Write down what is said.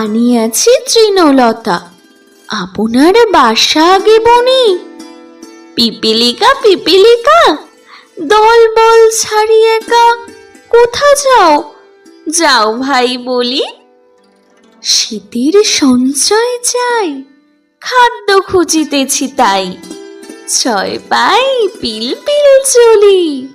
আনিয়াছি তৃণলতা। আপনার বাসা আগে বনি। পিপিলিকা পিপিলিকা, দল বল ছাড়ি একা, কোথা যাও? যাও ভাই বলি। শীতের সঞ্চয় চাই, খাদ্য খুঁজিতেছি তাই। ছয় পাই পিল পিল চলি।